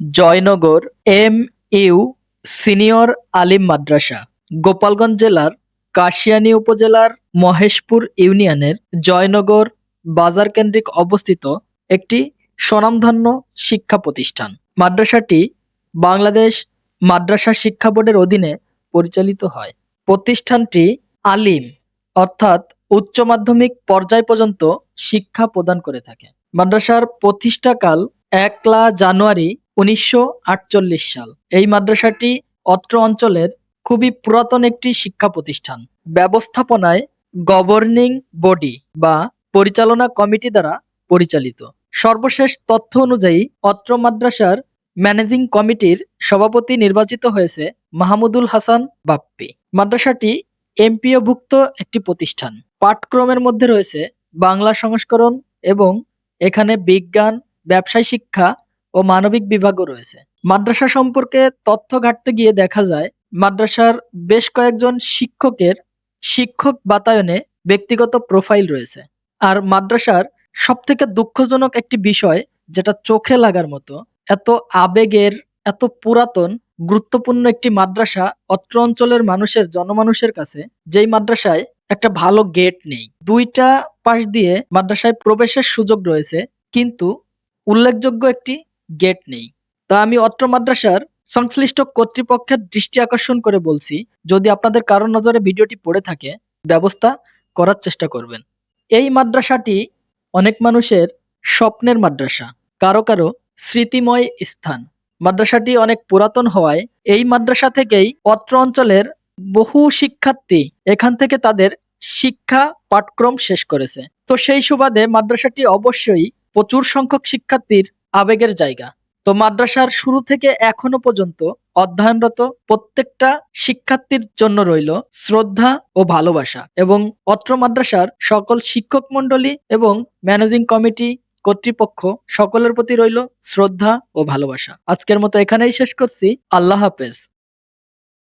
Joynagar M U senior Alim Madrasa, Gopalganj জেলার কাশিয়ানী উপজেলার মহেশপুর ইউনিয়নের জয়নগর বাজার কেন্দ্রিক অবস্থিত একটি স্বনামধন্য শিক্ষা প্রতিষ্ঠান। মাদ্রাসাটি বাংলাদেশ মাদ্রাসা শিক্ষা বোর্ডের অধীনে পরিচালিত হয়। প্রতিষ্ঠানটি আলিম, অর্থাৎ উচ্চ মাধ্যমিক পর্যায় পর্যন্ত শিক্ষা প্রদান করে থাকে। মাদ্রাসার প্রতিষ্ঠাকাল একলা জানুয়ারি উনিশশো আটচল্লিশ সাল। এই মাদ্রাসাটি অত্র অঞ্চলের খুবই পুরাতন একটি শিক্ষা প্রতিষ্ঠান। ব্যবস্থাপনায় গভর্নিং বডি বা পরিচালনা কমিটি দ্বারা পরিচালিত। সর্বশেষ তথ্য অনুযায়ী অত্র মাদ্রাসার ম্যানেজিং কমিটির সভাপতি নির্বাচিত হয়েছে মাহমুদুল হাসান বাপ্পি। মাদ্রাসাটি এমপিওভুক্ত একটি প্রতিষ্ঠান। পাঠক্রমের মধ্যে রয়েছে বাংলা সংস্করণ এবং এখানে বিজ্ঞান, ব্যবসায় শিক্ষা ও মানবিক বিভাগও রয়েছে। মাদ্রাসা সম্পর্কে তথ্য ঘাটতে গিয়ে দেখা যায়, মাদ্রাসার বেশ কয়েকজন শিক্ষকের শিক্ষক বাতায়নে ব্যক্তিগত প্রোফাইল রয়েছে। আর মাদ্রাসার সব থেকে দুঃখজনক একটি বিষয়, যেটা চোখে লাগার মতো, এত আবেগের, এত পুরাতন, গুরুত্বপূর্ণ একটি মাদ্রাসা অত্র অঞ্চলের মানুষের, জনমানুষের কাছে, যেই মাদ্রাসায় একটা ভালো গেট নেই। দুইটা পাশ দিয়ে মাদ্রাসায় প্রবেশের সুযোগ রয়েছে, কিন্তু উল্লেখযোগ্য একটি গেট নেই। তা আমি অত্র মাদ্রাসার সংশ্লিষ্ট কর্তৃপক্ষের দৃষ্টি আকর্ষণ করে বলছি, যদি আপনাদের কারোর নজরে ভিডিওটি পড়ে থাকে, ব্যবস্থা করার চেষ্টা করবেন। এই মাদ্রাসাটি অনেক মানুষের স্বপ্নের মাদ্রাসা, কারও কারও স্মৃতিময় স্থান। মাদ্রাসাটি অনেক পুরাতন হওয়ায় এই মাদ্রাসা থেকেই অত্র অঞ্চলের বহু শিক্ষার্থী এখান থেকে তাদের শিক্ষা পাঠক্রম শেষ করেছে। তো সেই সুবাদে মাদ্রাসাটি অবশ্যই প্রচুর সংখ্যক শিক্ষার্থীর আবেগের জায়গা। তো মাদ্রাসার শুরু থেকে এখনও পর্যন্ত অধ্যয়নরত প্রত্যেকটা শিক্ষার্থীর জন্য রইল শ্রদ্ধা ও ভালোবাসা এবং অত্র মাদ্রাসার সকল শিক্ষক মণ্ডলী এবং ম্যানেজিং কমিটি কর্তৃপক্ষ সকলের প্রতি রইল শ্রদ্ধা ও ভালোবাসা। আজকের মতো এখানেই শেষ করছি। আল্লাহ হাফেজ।